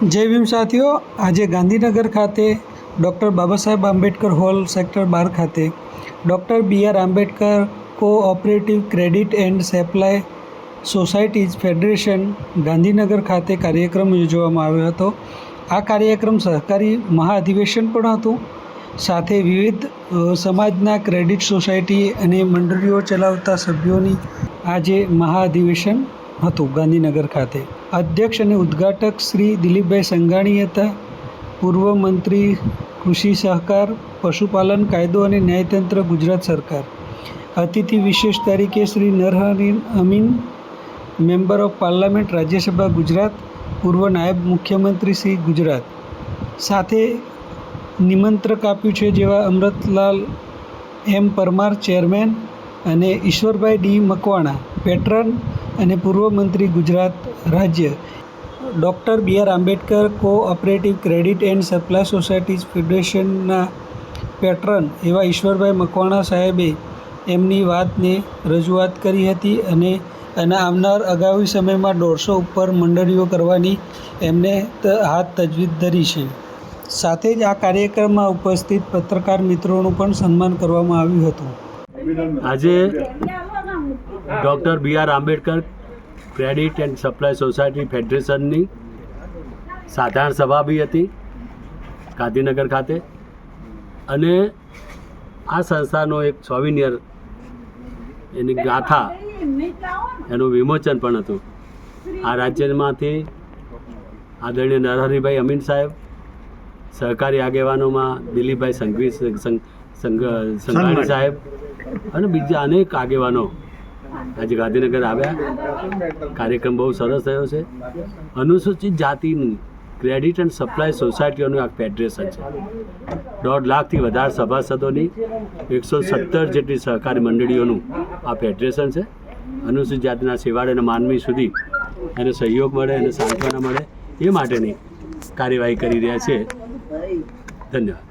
જય ભીમ સાથીઓ, આજે ગાંધીનગર ખાતે doctor Baba Saheb Ambedkar hall sector બાર ખાતે doctor B R Ambedkar cooperative credit and supply societies federation Gandhinagar ખાતે કાર્યક્રમ યોજવામાં આવ્યો હતો. આ કાર્યક્રમ સહકારી મહાઅધિવેશન પણ હતું. સાથે વિવિધ સમાજના ક્રેડિટ સોસાયટી અને મંડળીઓ ચલાવતા સભ્યોની આજે મહાઅધિવેશન હતું ગાંધીનગર ખાતે. અધ્યક્ષ અને ઉદ્ઘાટક શ્રી દિલીપભાઈ સંઘાણી હતા. પૂર્વ મંત્રી, કૃષિ સહકાર, પશુપાલન કાયદો અને ન્યાયતંત્ર, ગુજરાત સરકાર. અતિથિ વિશેષ તરીકે Shri Narhari Amin, member of parliament Rajya Sabha Gujarat, પૂર્વ નાયબ મુખ્યમંત્રી શ્રી ગુજરાત. સાથે નિમંત્રક આપ્યું છે જેવા અમૃતલાલ એમ પરમાર, ચેરમેન, અને ઈશ્વરભાઈ ડી મકવાણા, પેટ્રન અને પૂર્વ મંત્રી ગુજરાત રાજ્ય. Doctor B R Ambedkar cooperative credit and supply societies ફેડરેશનના patron એવા ઈશ્વરભાઈ મકવાણા સાહેબે એમની વાતને રજૂઆત કરી હતી અને અને આવનાર આગામી સમયમાં દોઢસો ઉપર મંડળીઓ કરવાની એમને હાથ તજવીજ ધરી છે. સાથે જ આ કાર્યક્રમમાં ઉપસ્થિત પત્રકાર મિત્રોનું પણ સન્માન કરવામાં આવ્યું હતું. આજે doctor B R Ambedkar credit and supply society ફેડરેશનની સાધારણ સભા બી હતી ગાંધીનગર ખાતે. અને આ સંસ્થાનો એક સોવિનિયર એની ગાથા એનું વિમોચન પણ હતું. આ રાજ્યમાંથી આદરણીય નરહરિભાઈ અમીન સાહેબ સહકારી આગેવાનોમાં દિલીપભાઈ સંઘવી સંઘ- સંઘ- સંઘાણી. સાહેબ અને બીજા અનેક આગેવાનો આજે ગાંધીનગર આવ્યા. કાર્યક્રમ બહુ સરસ થયો છે. અનુસૂચિત જાતિની ક્રેડિટ એન્ડ સપ્લાય સોસાયટીઓનું આ ફેડરેશન છે. દોઢ લાખથી વધારે સભાસદોની એકસો સત્તર જેટલી સહકારી મંડળીઓનું આ ફેડરેશન છે. અનુસૂચિત જાતિના અને માનવી સુધી એને સહયોગ મળે એને સાંત્વના મળે એ માટેની કાર્યવાહી કરી રહ્યા છે. ધન્યવાદ.